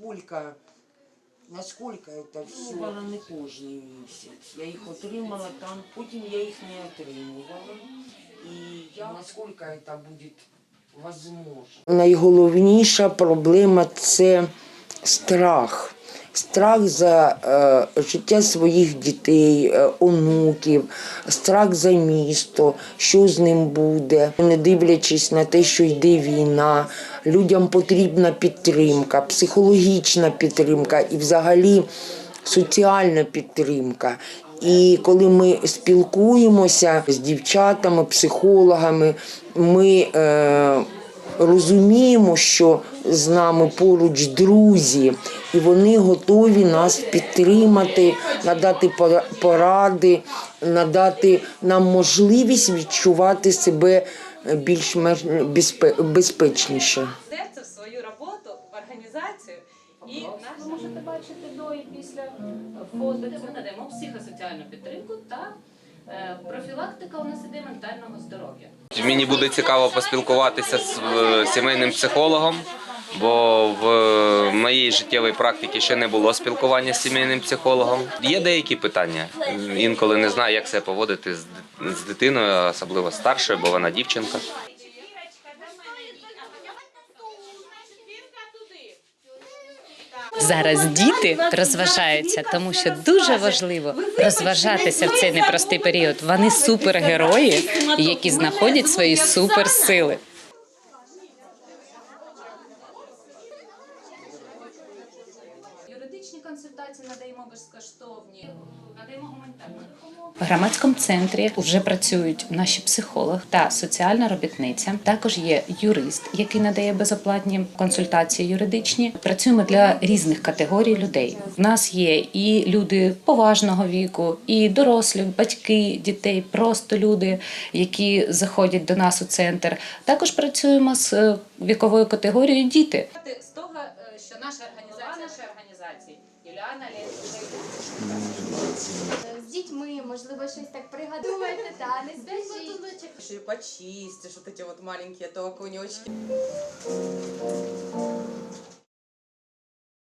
наскільки, наскільки це все. не кожний місяць. Я їх отримала там, потім я їх не отримувала. І я наскільки це буде можливо. Найголовніша проблема це страх. Страх за е, життя своїх дітей, е, онуків, страх за місто, що з ним буде, не дивлячись на те, що йде війна, людям потрібна підтримка, психологічна підтримка і взагалі соціальна підтримка. І коли ми спілкуємося з дівчатами, психологами, ми е, розуміємо, що з нами поруч друзі, і вони готові нас підтримати, надати пора- поради, надати нам можливість відчувати себе більш-менш безпе- безпечніше. серце в свою роботу, в організацію і Ви можете бачити до і після фото. ми надаємо психосоціальну підтримку та профілактика у нас іде ментального здоров'я. Мені буде цікаво поспілкуватися з е, сімейним психологом, бо в моїй життєвій практиці ще не було спілкування з сімейним психологом. Є деякі питання. Інколи не знаю, як себе поводити з дитиною, особливо старшою, бо вона дівчинка. Зараз діти розважаються, тому що дуже важливо розважатися в цей непростий період. Вони супергерої, які знаходять свої суперсили. Юридичні консультації надаємо безкоштовні, надаємо гуманітарну допомогу. В громадському центрі вже працюють наші психолог та соціальна робітниця. Також є юрист, який надає безоплатні консультації юридичні. Працюємо для різних категорій людей. В нас є і люди поважного віку, і дорослі, батьки дітей, просто люди, які заходять до нас у центр. Також працюємо з е, віковою категорією діти. З того, е, що наша організація, організації, Юліана Лєнська, З дітьми, можливо, щось так пригадуєте, та не спішіть. Еще и почистишь вот эти вот маленькие то окунечки.